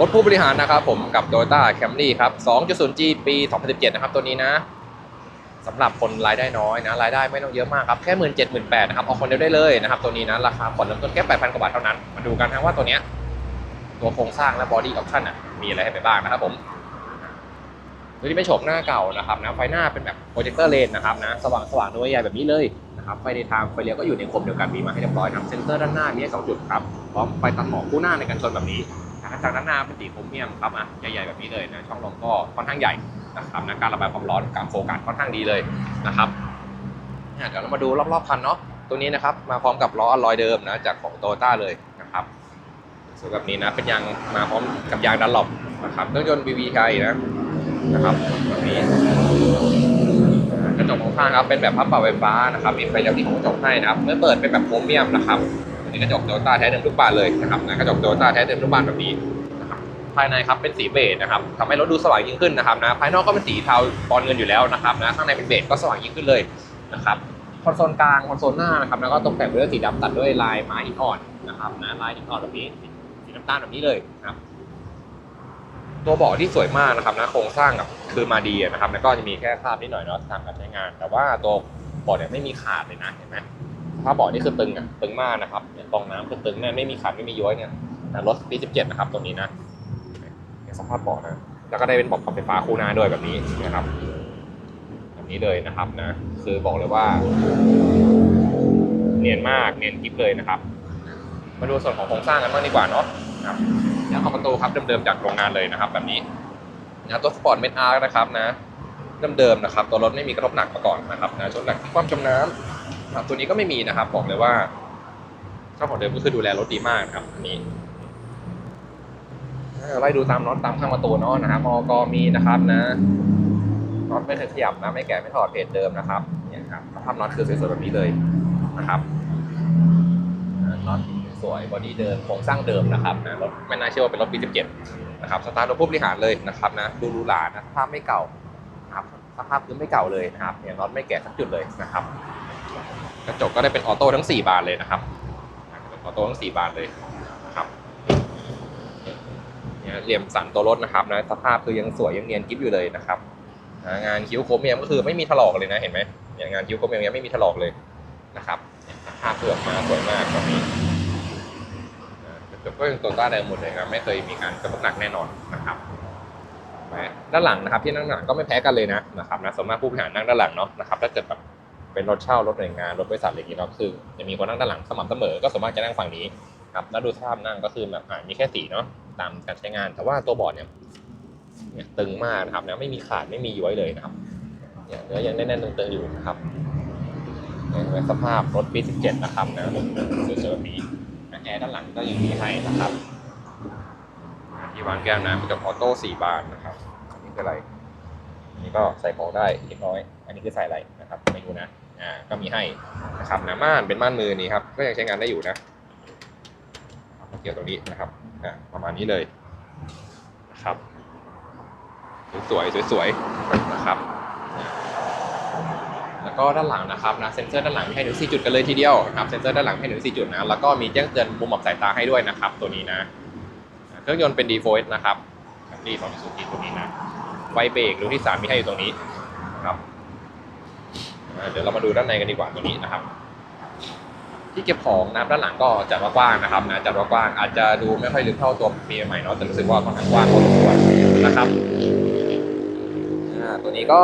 รถผู้บริหารนะครับผมกับ Toyota Camry ครับ 2.0G ปี 2017 นะครับ ตัวนี้นะสำหรับคนรายได้น้อยนะรายได้ไม่ต้องเยอะมากครับ แค่1 7 0 0 0 0นะครับ เอาคนเดียวได้เลยนะครับ ตัวนี้นะราคาผ่อนเริ่มต้นแค่8,000กว่าบาทเท่านั้น มาดูกันนะว่าตัวเนี้ยตัวโครงสร้างและบอดี้ออปชั่นอะมีอะไรให้ไปบ้างนะครับผมตัวนี้เป็นโฉมหน้าเก่านะครับนะไฟหน้าเป็นแบบโปรเจคเตอร์เลนนะครับนะสว่างสว่างด้วยใหญ่แบบนี้เลยนะครับไฟในทางไฟเลี้ยวก็อยู่ในโคมเดียวกันมีมาให้เรียบร้อยนะครับเซ็นเซอร์ด้านหน้ามีสองจุดครับพร้อมไฟตัดหมอกคู่หน้าในกันชนแบบนี้ จากด้านหน้าเป็นสีโครเมียมครับอะใหญ่ๆแบบนี้เลยนะช่องลมก็ค่อนข้างใหญ่นะครับนะการระบายความร้อนการโฟกัสค่อนข้างดีเลยนะครับเดี๋ยวเรามาดูรอบๆคันเนาะตัวนี้นะครับมาพร้อมกับล้ออลอยเดิมนะจากของโตโยต้าเลยนะครับสวยแบบนี้นะเป็นยางมาพร้อมกับยางดันหลบนะครับเครื่องยนต์ VVTi นะนะครับแบบนี้กระจกของข้างครับเป็นแบบพับเป่าไฟฟ้านะครับมีไฟเลี้ยวที่ของกระจกให้นะครับเมื่อเปิดเป็นแบบโครเมียมนะครับ อันนี้กระจกโตโยต้าแท้เดิมทุกบานเลยนะครับนะกระจกโตโยต้าแท้เดิมทุกบานแบบนี้นะครับภายในครับเป็นสีเบจนะครับทำให้รถดูสว่างยิ่งขึ้นนะครับนะภายนอกก็เป็นสีเทาปอนเงินอยู่แล้วนะครับนะข้างในเป็นเบจก็สว่างยิ่งขึ้นเลยนะครับคอนโซลกลางคอนโซลหน้านะครับแล้วก็ตกแต่งด้วยสีดำตัดด้วยลายไม้หินอ่อนนะครับนะลายหินอ่อนแบบนี้สีน้ำตาลแบบนี้เลยนะครับตัวเบาะที่สวยมากนะครับนะโครงสร้างกับคือมาดีนะครับแล้วก็จะมีแค่คราบนิดหน่อยเนาะตามการใช้งาน แต่ว่าตัวเบาะเนี่ยไม่มีขาดเลยนะเห็นไหม ถ้าเบาะนี่คือตึงอะตึงมากนะครับเนี่ยตรงน้ำคือตึงเนี่ยไม่มีขาดไม่มีย้อยเนี่ยนะรถปี17นะครับตัวนี้นะเนี่ยสภาพเบาะนะแล้วก็ได้เป็นเบาะปรับไฟฟ้าคู่หน้าด้วยแบบนี้นะครับแบบนี้เลยนะครับนะ คือบอกเลยว่า เนียนมากเนียนกิฟเลยนะครับ มาดูส่วนของโครงสร้างกันบ้างดีกว่าเนาะนะครับยางขอบประตูครับเดิมๆจากโรงงานเลยนะครับ แบบนี้นะตัวสปอร์ตเมทอาร์นะครับนะเดิมๆนะครับ ตัวรถไม่มีกระทบหนักมาก่อนนะครับนะชนหนักความจมน้ำ ครับตัวนี้ก็ไม่มีนะครับ บอกเลยว่าเจ้าของเดิมก็คือดูแลรถดีมากครับอันนี้ไล่ดูตามน็อตตามข้างประตูเนาะนะครับมอกมีนะครับนะน็อตไม่เคยขยับนะไม่แกะไม่ถอดเพจเดิมนะครับเนี่ยครับสภาพน็อตคือสวยๆแบบนี้เลยนะครับน็อตสวยบอดี้เดิมโครงสร้างเดิมนะครับนะรถไม่น่าเชื่อว่าเป็นรถปี 17 นะครับสตาร์ทรถผู้บริหารเลยนะครับนะดูรูหรานะสภาพไม่เก่านะครับสภาพคือไม่เก่าเลยนะครับเนี่ยน็อตไม่แกะสักจุดเลยนะครับ กระจกก็ได้เป็นออโต้ทั้ง 4 บานเลยนะครับออโต้ทั้ง 4 บานเลยนะครับเนี่ยเหลี่ยมสันตัวรถนะครับนะสภาพคือยังสวยยังเนียนกิ๊บอยู่เลยนะครับงานคิ้วโครเมียมก็คือไม่มีถลอกเลยนะเห็นไหมเนี่ยงานคิ้วโครเมียมยังไม่มีถลอกเลยนะครับสภาพเปลือกมาสวยมากแบบนี้กระจกก็ยังตัวต้าเดิมหมดเลยครับไม่เคยมีการกระทบหนักแน่นอนนะครับนะด้านหลังนะครับที่นั่งหลังก็ไม่แพ้กันเลยนะนะครับนะสมมติผู้บริหารนั่งด้านหลังเนาะนะครับถ้าเกิดแบบ เป็นรถเช่ารถหน่วยงานรถบริษัทอะไรอย่างงี้เนาะคือจะมีคนนั่งด้านหลังสม่ำเสมอก็ส่วนมากจะนั่งฝั่งนี้ครับแล้วดูสภาพนั่งก็คือแบบมีแค่สีเนาะตามการใช้งานแต่ว่าตัวบอร์ดเนี่ยเนี่ยตึงมากนะครับนะไม่มีขาดไม่มีย้อยเลยนะครับเนี่ยเนื้อยังแน่นๆตึงๆอยู่นะครับเนี่ยสภาพรถปี 17 นะครับนะสวยๆแบบนี้แอร์ด้านหลังก็ยังมีให้นะครับ ที่วางแก้วน้ำเป็นกับออโต้4บานนะครับอันนี้คืออะไรอันนี้ก็ใส่ของได้เล็กน้อย อันนี้คือใส่อะไรนะครับไม่รู้นะ อ่าก็มีให้นะครับนะม่านเป็นม่านมือนี่ครับก็ยังใช้งานได้อยู่นะเกี่ยวตรงนี้นะครับอ่าประมาณนี้เลยนะครับสวยๆสวยๆนะครับแล้วก็ด้านหลังนะครับนะเซ็นเซอร์ด้านหลังให้ถึง4จุดกันเลยทีเดียวนะครับเซ็นเซอร์ด้านหลังให้ถึง4จุดนะแล้วก็มีแจ้งเตือนมุมมองสายตาให้ด้วยนะครับ ตัวนี้นะ เครื่องยนต์เป็น D4S นะครับดีสองสุดตัวนี้นะไฟเบรกรูที่สามมีให้อยู่ตรงนี้ เดี๋ยวเรามาดูด้านในกันดีกว่าตัวนี้นะครับ ที่เก็บของนะครับด้านหลังก็จัดว่ากว้างนะครับนะจัดว่ากว้างอาจจะดูไม่ค่อยลึกเท่าตัวปีใหม่เนาะแต่รู้สึกว่าค่อนข้างกว้างพอสมควรนะครับตัวนี้ก็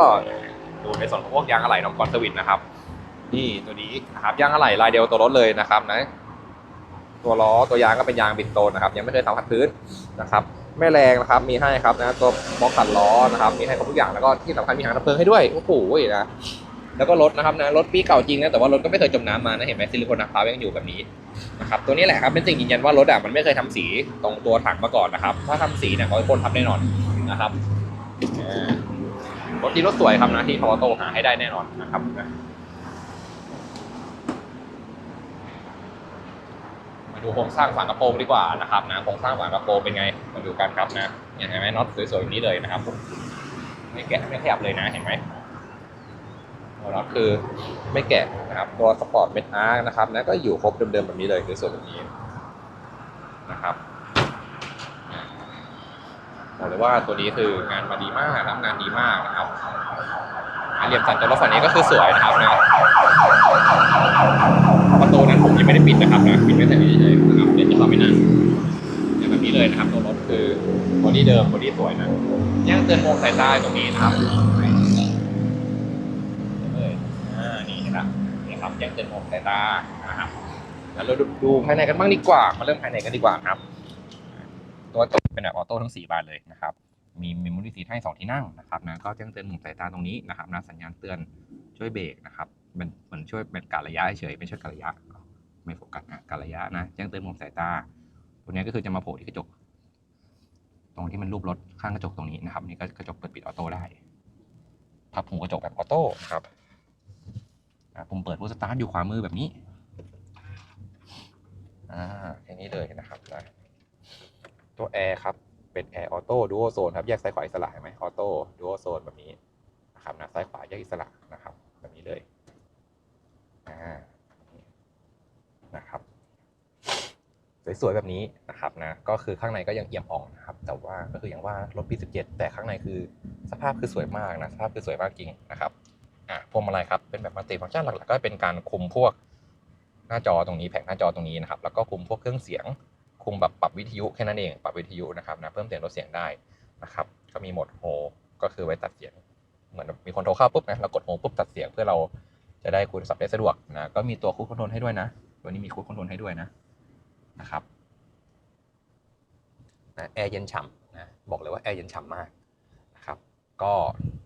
ดูในส่วนของพวกยางอะไหล่นอมกอนสวิตนะครับนี่ตัวนี้นะครับยางอะไหล่ลายเดียวตัวรถเลยนะครับนะตัวล้อตัวยางก็เป็นยางบิดโตนนะครับ ยังไม่เคยสัมผัสพื้นนะครับแม่แรงนะครับมีให้ครับนะตัวบล็อกขัดล้อนะครับ มีให้ครบทุกอย่างแล้วก็ที่สำคัญมีหางดับเพลิงให้ด้วยโอ้โหนะ แล้วก็รถนะครับนะรถปีเก่าจริงนะแต่ว่ารถก็ไม่เคยจมน้ำมานะเห็นไหมซิลิโคนนักพร้าวยังอยู่แบบนี้นะครับตัวนี้แหละครับเป็นสิ่งยืนยันว่ารถอะมันไม่เคยทำสีตรงตัวถังมาก่อนนะครับ ถ้าทำสีเนี่ยเขาจะคนทำแน่นอนนะครับรถที่รถสวยครับนะที่ทอโตหาให้ได้แน่นอนนะครับมาดูโครงสร้างฝากระโปรงดีกว่านะครับนะโครงสร้างฝากระโปรงเป็นไงมาดูกันครับนะเห็นไหมน็อตสวยๆนี้เลยนะครับไม่แกะไม่ขยับเลยนะเห็นไหม ตัวน็อตคือไม่แกะนะครับตัวสปอร์ตเมทอาร์นะครับนะก็อยู่ครบเดิมๆแบบนี้เลยคือส่วนแบบนี้นะครับบอกเลยว่าตัวนี้คืองานมาดีมากนะครับงานดีมากนะครับอะเหลี่ยมสันตัวรถฝั่งนี้ก็คือสวยนะครับนะประตูนั้นผมยังไม่ได้ปิดนะครับนะปิดไม่เสร็จเฉยนะครับเดี๋ยวจะเข้าไปนั่งเนี่ยแบบนี้เลยนะครับตัวรถคือบอดี้เดิมบอดี้สวยนะแจ้งเตือนโหมดสายตาตรงนี้นะครับเลยอ่านี่เห็นละ นี่ครับแจ้งเตือนโหมดสายตานะครับแล้วเราดูดูภายในกันบ้างดีกว่า มาเริ่มภายในกันดีกว่าครับ ตัวจบเป็นแบบออโต้ทั้ง 4 บานเลยนะครับ มีมมโมรี่ซีให้ 2 ที่นั่งนะครับนะ ก็แจ้งเตือนหมุนสายตาตรงนี้นะครับนะสัญญาณเตือนช่วยเบรกนะครับเป็นเหมือนช่วยเป็นการระยะเฉยไม่ช่การระยะ ไม่โฟกัสนะการระยะนะแจ้งเตือนหมุนสายตา ตัวนี้ก็คือจะมาโผล่ที่กระจก ตรงที่มันรูปรถข้างกระจกตรงนี้นะครับ นี่ก็กระจกเปิดปิดออโต้ได้พับหูกระจกแบบออโต้นะครับ อะปุ่มเปิดพูสตาร์ทอยู่ขวามือแบบนี้ อ่าแค่นี้เลยนะครับนะตัวแอร์ครับ เป็นแอร์ออโต้ดูโอโซนครับ แยกซ้ายขวาอิสระเห็นไหมออโต้ดูโอโซนแบบนี้นะครับนะซ้ายขวาแยกอิสระนะครับ แบบนี้เลย อ่า นะครับสวยๆแบบนี้นะครับนะก็คือข้างในก็ยังเอี่ยมอ่องนะครับ แต่ว่าก็คืออย่างว่ารถปี 17 แต่ข้างในคือสภาพคือสวยมากนะสภาพคือสวยมากจริงนะครับ พวงมาลัยครับเป็นแบบมัลติฟังก์ชันหลักๆก็เป็นการคุมพวกหน้าจอตรงนี้แผงหน้าจอตรงนี้นะครับแล้วก็คุมพวกเครื่องเสียง คุมแบบปรับวิทยุแค่นั้นเองปรับวิทยุนะครับนะเพิ่มเสียงลดเสียงได้นะครับก็มีโหมดโฮก็คือไว้ตัดเสียง เหมือนมีคนโทรเข้าปุ๊บนะเรากดโฮปุ๊บตัดเสียงเพื่อเราจะได้คุยโทรศัพท์ได้สะดวกนะก็มีตัวคูดคอนโทรลให้ด้วยนะ ตัวนี้มีคูดคอนโทรลให้ด้วยนะนะครับนะแอร์เย็นฉ่ำนะบอกเลยว่าแอร์เย็นฉ่ำมาก ก็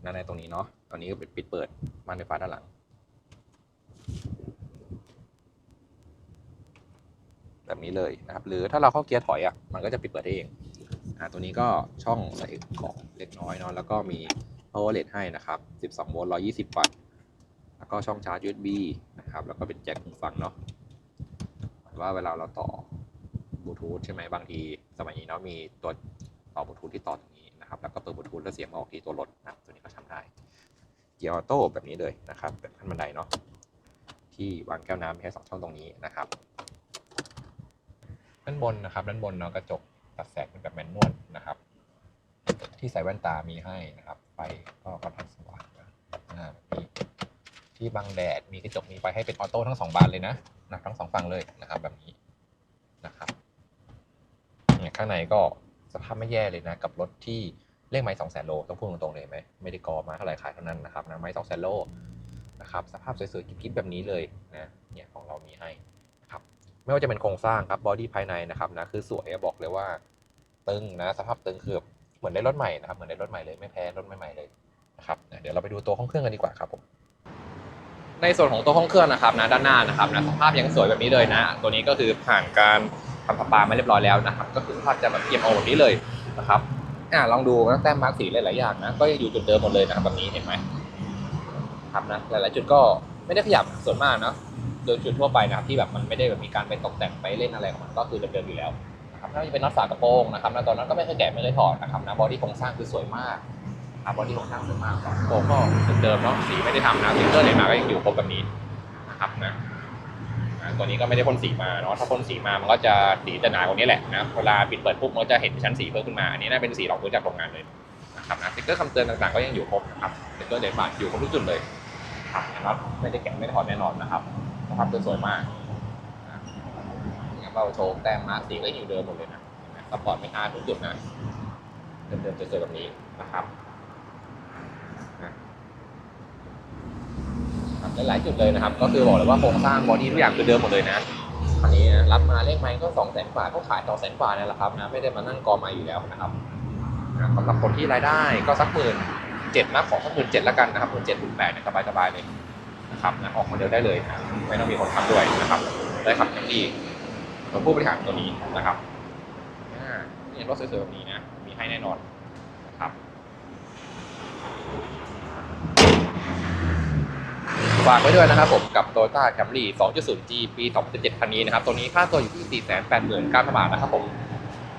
นั่นในตรงนี้เนาะตอนนี้ก็ปิดปิดเปิดม่านไฟฟ้าด้านหลัง แบบนี้เลยนะครับ หรือถ้าเราเข้าเกียร์ถอยอะมันก็จะปิดเปิดได้เองอ่าตัวนี้ก็ช่องใส่ของเล็กน้อยเนาะแล้วก็มี power LED ให้นะครับ 12 โวลต์ 120 วัตต์ แล้วก็ช่องชาร์จ USB นะครับ แล้วก็เป็นแจ็คหูฟังเนาะว่าเวลาเราต่อบลูทูธใช่ไหมบางที สมัยนี้เนาะมีตัวต่อบลูทูธที่ต่อตรง นะครับแล้วก็เปิดบลูทูธแล้วเสียงมาออกที่ตัวรถนะตัวนี้ก็ทำได้ เกียร์ออโต้แบบนี้เลยนะครับแบบขั้นบันไดเนาะที่วางแก้วน้ำมีแค่สองช่องตรงนี้นะครับด้านบนนะครับด้านบนเนาะกระจกตัดแสงเป็นแบบแมนนวลนะครับ ที่ใส่แว่นตามีให้นะครับไฟก็ค่อนข้างสว่างนะมีที่บังแดดมีกระจกมีไฟให้เป็นออโต้ทั้งสองบานเลยนะนะทั้งสองฝั่งเลยนะครับ แบบนี้นะครับข้างในก็สภาพไม่แย่เลยนะ กับรถที่ เลขไม้สองแสนโลต้องพูดตรงๆเลยไหมไม่ได้กอมาเท่าไหร่ขายเท่านั้นนะครับนะไม้สองแสนโลนะครับสภาพสวยๆกิ๊บๆแบบนี้เลยนะเนี่ยของเรามีให้นะครับไม่ว่าจะเป็นโครงสร้างครับบอดี้ภายในนะครับนะคือสวยอะบอกเลยว่าตึงนะสภาพตึงคือเหมือนได้รถใหม่นะครับเหมือนได้รถใหม่เลยไม่แพ้รถใหม่ๆเลยนะครับนะเดี๋ยวเราไปดูตัวห้องเครื่องกันดีกว่าครับผมในส่วนของตัวห้องเครื่องนะครับนะด้านหน้านะครับนะสภาพยังสวยแบบนี้เลยนะ ตัวนี้ก็คือผ่านการทำประปามาเรียบร้อยแล้วนะครับ ก็คือภาพจะแบบเอี่ยมเอาแบบนี้เลยนะครับ อ่าลองดูนะแต้มมาร์กสีหลายๆอย่างนะก็ยังอยู่จุดเดิมหมดเลยนะครับแบบนี้เห็นไหมครับนะหลายๆจุดก็ไม่ได้ขยับส่วนมากเนาะโดยจุดทั่วไปนะครับที่แบบมันไม่ได้แบบมีการไปตกแต่งไปเล่นอะไรของมันก็คือเดิมๆอยู่แล้วนะครับน่าจะเป็นน็อตฝากระโปรงนะครับนะตอนนั้นก็ไม่เคยแกะไม่เคยถอดนะครับนะบอดี้โครงสร้างคือสวยมากครับบอดี้โครงสร้างสวยมากโปรงก็เดิมเนาะสีไม่ได้ทำนะซิงเกิลเลยมาก็ยังอยู่ครบแบบนี้นะครับนะ ตัวนี้ก็ไม่ได้พ่นสีมาเนาะถ้าพ่นสีมามันก็จะสีจะหนากว่านี้แหละนะเวลาปิดเปิดปุ๊บมันก็จะเห็นชั้นสีเพิ่มขึ้นมาอันนี้น่าเป็นสีรองพื้นจากโรงงานเลยนะครับนะสติ๊กเกอร์คำเตือนต่างๆก็ยังอยู่ครบนะครับสติ๊กเกอร์เดนมาร์กอยู่ครบทุกจุดเลยครับนะครับไม่ได้แกะไม่ได้ถอดแน่นอนนะครับสภาพสวยมากนะอย่เราโชว์แต้มมาสีก็ยังอยู่เดิมหมดเลยนะเห็นไหมซัพพอร์ตไม่อาร์ทุกจุดนะเดิมๆสวยๆแบบนี้นะครับนะครับ หลายๆจุดเลยนะครับ ก็คือบอกเลยว่าโครงสร้างบอดี้ทุกอย่างคือเดิมหมดเลยนะอันนี้รับมาเลขไม้ก็สองแสนกว่าก็ขายสอแสนกว่านี่แหละครับนะไม่ได้มานั่งกอมาอยู่แล้วนะครับสำหรับคนที่รายได้ก็สักหมื่นเจ็ดนะขอสักหมื่นเจ็ดแล้วกันนะครับหมื่นเจ็ดหมื่นแปดเนี่ยสบายๆเลยนะครับนะออกมาเดียวได้เลยนะไม่ต้องมีคนทำด้วยนะครับได้ขับอย่างดีเราผู้บริหารตัวนี้นะครับอ่านี่รถสวยๆแบบนี้นะมีให้แน่นอนนะครับ ฝากไว้ด้วยนะครับผมกับ Toyota Camry 2.0G ปี 2017 คันนี้นะครับ ตัวนี้ค่าตัวอยู่ที่ 489,000 บาทนะครับผม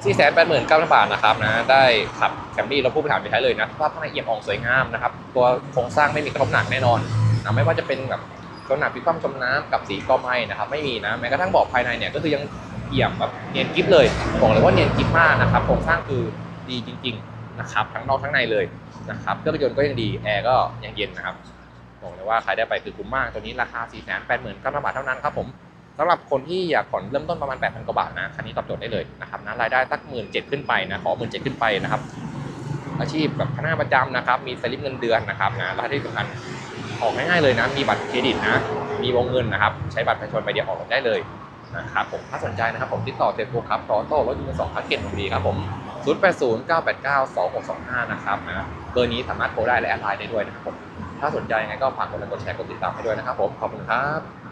489,000 บาทนะครับนะ ได้ขับ Camry รถผู้บริหารไปใช้เลยนะสภาพข้างในเอี่ยมอ่องสวยงามนะครับ ตัวโครงสร้างไม่มีกระทบหนักแน่นอนนะไม่ว่าจะเป็นแบบกระหนักพิความจมน้ำกับสีกอไม้นะครับ ไม่มีนะ แม้กระทั่งเบอกภายในเนี่ยก็คือยังเอี่ยมแบบเนียนกิฟเลย บอกเลยว่าเนียนกิฟมากนะครับ โครงสร้างคือดีจริง ๆ นะครับ ทั้งนอกทั้งในเลยนะครับ เครื่องยนต์ก็ยังดี แอร์ก็ยังเย็นนะครับ บอกเลยว่าใครได้ไปคือคุ้มมาก ตัวนี้ราคา 4 8 9 0 0 0 0บาทเท่านั้นครับผมสำหรับคนที่อยากผ่อนเริ่มต้นประมาณ 8,000 กว่าบาทนะ คันนี้ตอบโจทย์ได้เลยนะครับนะรายได้ตักหมื่นเจ็ดขึ้นไปนะ ขอหมื่นเจ็ดขึ้นไปนะครับ อาชีพแบบพนักงานประจำนะครับ มีสลิปเงินเดือนนะครับนะและที่สำคัญออกง่ายๆเลยนะ มีบัตรเครดิตนะ มีวงเงินนะครับ ใช้บัตรประชาชนใบเดียวออกได้เลยนะครับผมถ้าสนใจนะครับผมติดต่อเซฟโฟครับต่อโต้รถยนต์สองพันเกตของดีครับผม0 8 0 9 8 9 2 6 2 5นะครับนะเบอร์นี้สามารถโทรได้และแอดไลน์ได้ด้วยนะครับผม ถ้าสนใจยังไงก็ฝากกดไลค์กดแชร์กดติดตามให้ด้วยนะครับผมขอบคุณครับ